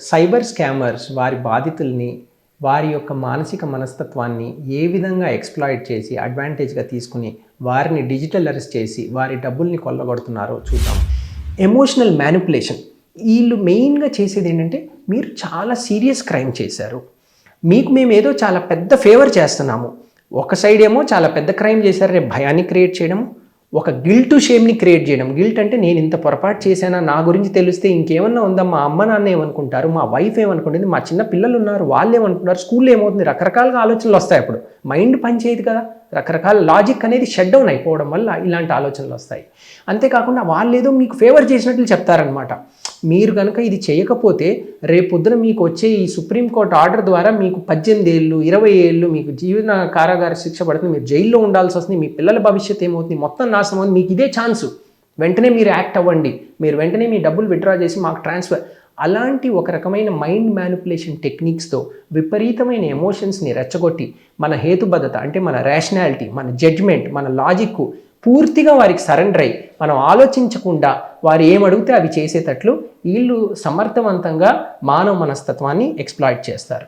Cyber scammers వారి బాధితుల్ని వారి యొక్క మానసిక మనస్తత్వాన్ని ఏ విధంగా ఎక్స్ప్లాయిట్ చేసి అడ్వాంటేజ్గా తీసుకుని వారిని డిజిటల్ అరెస్ట్ చేసి వారి డబ్బుల్ని కొల్లగొడుతున్నారో చూద్దాం. ఎమోషనల్ మ్యానిపులేషన్ వీళ్ళు మెయిన్గా చేసేది ఏంటంటే మీరు చాలా సీరియస్ క్రైమ్ చేశారు. మీకు మేము ఏదో చాలా పెద్ద ఫేవర్ చేస్తున్నాము. ఒక సైడ్ ఏమో చాలా పెద్ద క్రైమ్ చేశారు రేపు భయాన్ని క్రియేట్ చేయడం ఒక గిల్ట్ షేమ్ని క్రియేట్ చేయడం. గిల్ట్ అంటే నేను ఇంత పొరపాటు చేశానా? నా గురించి తెలిస్తే ఇంకేమన్నా ఉందా మా అమ్మ నాన్న ఏమనుకుంటారు? మా వైఫ్ ఏమనుకుంటుంది? మా చిన్న పిల్లలు ఉన్నారు వాళ్ళు ఏమనుకుంటారు స్కూల్లో ఏమవుతుంది? రకరకాలుగా ఆలోచనలు వస్తాయి అప్పుడు. మైండ్ పనిచేయదు కదా? రకరకాల లాజిక్ అనేది షట్ డౌన్ అయిపోవడం వల్ల ఇలాంటి ఆలోచనలు వస్తాయి. అంతేకాకుండా వాళ్ళు ఏదో మీకు ఫేవర్ చేసినట్లు చెప్తారనమాట మీరు కనుక ఇది చేయకపోతే రేపొద్దున మీకు వచ్చే ఈ సుప్రీంకోర్టు ఆర్డర్ ద్వారా మీకు పద్దెనిమిది ఏళ్ళు ఇరవై ఏళ్ళు మీకు జీవన కారాగార శిక్ష పడుతుంది మీరు జైల్లో ఉండాల్సి వస్తుంది మీ పిల్లల భవిష్యత్ ఏమవుతుంది మొత్తం నాశనం అవుతుంది మీకు ఇదే ఛాన్సు వెంటనే మీరు యాక్ట్ అవ్వండి. మీరు వెంటనే మీ డబ్బులు విత్డ్రా చేసి మాకు ట్రాన్స్ఫర్ అలాంటి ఒక రకమైన మైండ్ మ్యానిపులేషన్ టెక్నిక్స్తో విపరీతమైన ఎమోషన్స్ని రెచ్చగొట్టి మన హేతుబద్ధత అంటే మన రేషనాలిటీ మన జడ్జ్మెంట్ మన లాజిక్ పూర్తిగా వారికి సరెండర్ అయ్యి మనం ఆలోచించకుండా వారు ఏమడిగితే అవి చేసేటట్లు వీళ్ళు సమర్థవంతంగా మానవ మనస్తత్వాన్ని ఎక్స్ప్లాయిట్ చేస్తారు.